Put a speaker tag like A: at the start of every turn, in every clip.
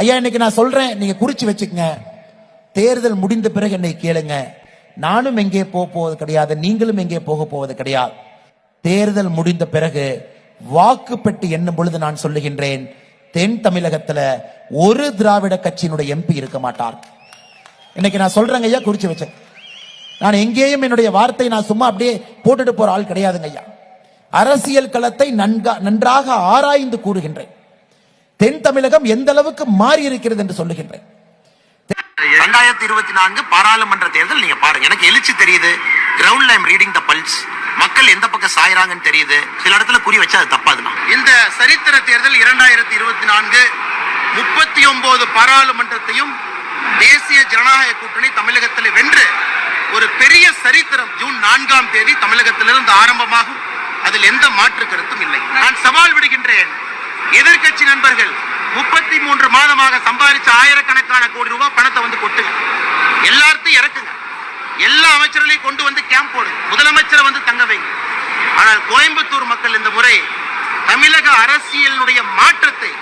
A: ஐயா இன்னைக்கு நான் சொல்றேன் நீங்க குறிச்சு வச்சுக்கங்க. தேர்தல் முடிந்த பிறகு என்னை கேளுங்க. நானும் எங்கே போக போவது கிடையாது நீங்களும் எங்கே போக போவது கிடையாது. தேர்தல் முடிந்த பிறகு வாக்கு பெட்டி என்னும் பொழுது நான் சொல்லுகின்றேன் தென் தமிழகத்துல ஒரு திராவிட கட்சியினுடைய எம்பி இருக்க மாட்டார். இன்னைக்கு நான் சொல்றேங்க ஐயா குறிச்சு வச்சேன் நான் எங்கேயும் என்னுடைய வார்த்தை நான் சும்மா அப்படியே போட்டுட்டு போற ஆள் கிடையாதுங்க ஐயா. அரசியல் களத்தை நன்கா நன்றாக ஆராய்ந்து கூறுகின்றேன். தென் தமிழகம் எந்த அளவுக்கு மாறி இருக்கிறது என்று சொல்லுகின்றேன்.
B: ரெண்டாயிரத்தி இருபத்தி நான்கு பாராளுமன்ற தேர்தல் நீங்க பாருங்க. எனக்கு எழுச்சி தெரியுது. கிரவுண்ட்ல ஐம் ரீடிங் த பல்ஸ் மக்கள் எந்த பக்கம் சாயறாங்கன்னு தெரியுது. சில இடத்துல குறி வச்சா அது தப்பாதுதான் இந்த சரித்திர தேர்தல் இரண்டாயிரத்தி இருபத்தி நான்கு முப்பத்தி ஒன்பது பாராளுமன்றத்தையும் தேசிய ஜனநாயக கூட்டணி தமிழகத்தில் வென்று ஒரு பெரிய சரித்திரம் ஜூன் நான்காம் தேதி தமிழகத்திலிருந்து ஆரம்பமாகும். அதில் எந்த மாற்று கருத்தும் இல்லை. நான் சவால் விடுகின்றேன். எதிர்க்கட்சி நண்பர்கள் முப்பத்தி மூன்று மாதமாக சம்பாதிச்ச ஆயிரக்கணக்கான கோடி ரூபாய் பணத்தை வந்து கொட்டுங்க. எல்லார்த்தையும் இறக்குங்க. எல்லா அமைச்சர்களையும் கொண்டு வந்து கேம்ப் போடுங்க. முதலமைச்சரை வந்து தங்க வைங்க. ஆனால் கோயம்புத்தூர் மக்கள் இந்த முறை தமிழக அரசியலினுடைய மாற்றத்தை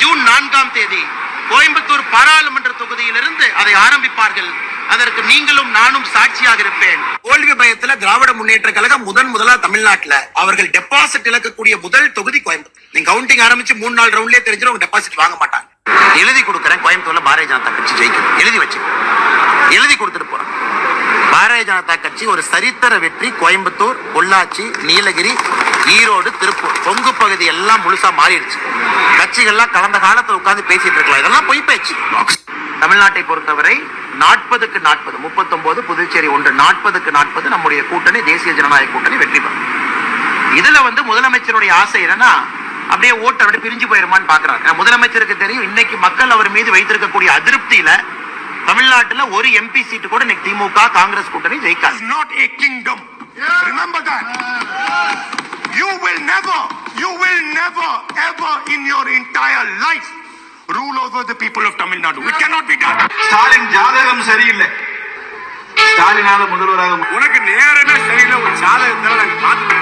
B: ஜூன் நான்காம் தேதி கோயம்புத்தூர் பாராளுமன்ற தொகுதியிலிருந்து அதை ஆரம்பிப்பார்கள். அதற்கு நீங்களும் நானும் சாட்சியாக இருப்பேன். தோல்வி பயத்துல திராவிட முன்னேற்ற கழகம் முதன் முதலா தமிழ்நாட்டுல அவர்கள் டெபாசிட் இழக்கக்கூடிய முதல் தொகுதி கோயம்புத்தூர். நீங்க கவுண்டிங் ஆரம்பிச்சு மூணு நாள் ரவுண்ட்லயே தெரிஞ்சிடும் டெபாசிட் வாங்க மாட்டாங்க. எழுதி கொடுக்குறேன் கோயம்புத்தூர்ல பாரதிய ஜனதா கட்சி ஜெயிக்கும் எழுதி வச்சு எழுதி கொடுத்துட்டு போறேன். பாரதிய ஜனதா கட்சி ஒரு சரித்திர வெற்றி. கோயம்புத்தூர் பொள்ளாச்சி நீலகிரி ஈரோடு திருப்பூர். கொங்கு பகுதி எல்லாம் முழுசா மாறிடுச்சு. கட்சிகள்லாம் கடந்த காலத்துல உட்கார்ந்து பேசிட்டு இருக்கலாம். இதெல்லாம் பொய் பேச்சு. தமிழ்நாட்டை பொறுத்தவரை நாற்பதுக்கு நாற்பது முப்பத்தொன்பது புதுச்சேரி ஒன்று நாற்பதுக்கு நாற்பது நம்முடைய கூட்டணி தேசிய ஜனநாயக கூட்டணி வெற்றி பெறும். இதுல வந்து முதலமைச்சருடைய ஆசை என்னன்னா அப்படியே ஓட்டு அப்படியே பிரிஞ்சு போயிருமான்னு பாக்குறாங்க. முதலமைச்சருக்கு தெரியும் இன்னைக்கு மக்கள் அவர் மீது வைத்திருக்கக்கூடிய அதிருப்தியில தமிழ்நாட்டுல ஒரு எம்பி சீட்டு கூட இன்னைக்கு திமுக காங்கிரஸ் கூட்டணி ஜெயிக்காது
C: a kingdom. Remember that. You will never, you will never, ever in your entire life rule over the people of Tamil Nadu. It cannot be done.
D: Stalin ஜாதகம் சரியில்லை ஸ்டாலினால முதல்வராக
C: உனக்கு நேரமே சரியில்லை ஒரு ஜாதகத்தில் நாங்க பார்த்து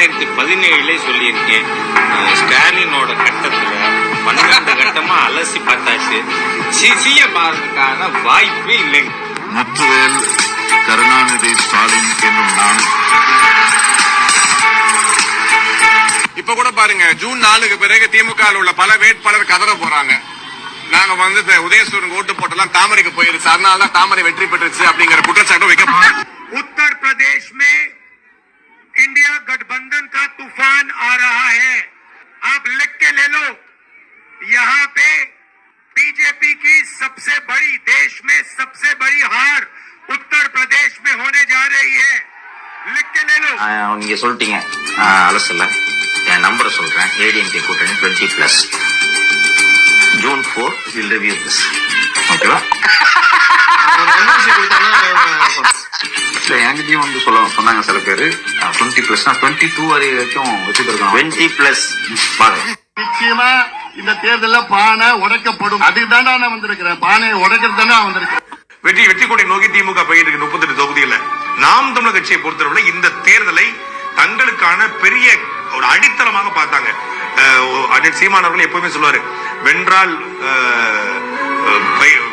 E: ரெண்டாயிரத்தி பதினேழுல சொல்லியிருக்கேன். ஸ்டாலினோட கட்டத்துல பன்னெண்டு கட்டமா அலசி பார்த்தாச்சு. சிசிய பாதுக்கான வாய்ப்பே இல்லைங்க
F: முத்துவேல் கருணாநிதி ஸ்டாலின் என்னும் நான்
G: இப்ப கூட பாருங்க ஜூன் நாலுக்கு பிறகு திமுக உள்ள பல வேட்பாளர் கதற போறாங்க. நாங்க வந்து இந்த உதயசூரன் ஓட்டு போட்டெல்லாம் தாமரைக்கு போயிருச்சு. அதனால தான் தாமரை வெற்றி பெற்றுச்சு அப்படிங்கிற குற்றச்சாட்டும் வைக்க போறாங்க
C: गठबंधन का तूफान आ रहा है आप लिख के ले लो यहाँ पे बीजेपी की सबसे बड़ी देश में सबसे बड़ी हार उत्तर प्रदेश में होने जा रही है लिख के ले लो
B: நீங்க சொல்லிட்டீங்க ஆஹ் அலசல என் நம்பரை சொல்றேன் ஏடிஎம்கே கூட்டணி twenty plus June four will review this ஓகேவா
F: இல்ல என்கிட்டயும் வந்து சொல்ல சொன்னாங்க சில பேரு. டுவெண்ட்டி பிளஸ்னா டுவெண்ட்டி டூ வரைக்கும் வச்சுருக்காங்க.
B: டுவெண்ட்டி பிளஸ் பாருங்க
D: நிச்சயமா இந்த தேர்தல்ல பானை உடைக்கப்படும். அதுக்கு தாண்டா நான் வந்திருக்கிறேன். பானையை உடைக்கிறது தானே வந்திருக்கிறேன்.
G: வெற்றி வெற்றி கொடி நோக்கி திமுக போயிட்டு இருக்கு முப்பத்தெட்டு தொகுதியில. நாம் தமிழர் கட்சியை பொறுத்தவரை இந்த தேர்தலை தங்களுக்கான பெரிய ஒரு அடித்தளமாக பார்த்தாங்க. சீமான் அவர்கள் எப்பவுமே சொல்லுவாரு வென்றால்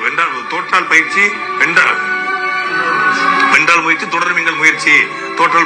G: வென்றால் தோற்றால் பயிற்சி வென்றால் வென்றால் முயற்சி தொடரும் எங்கள் முயற்சி. தோற்றல்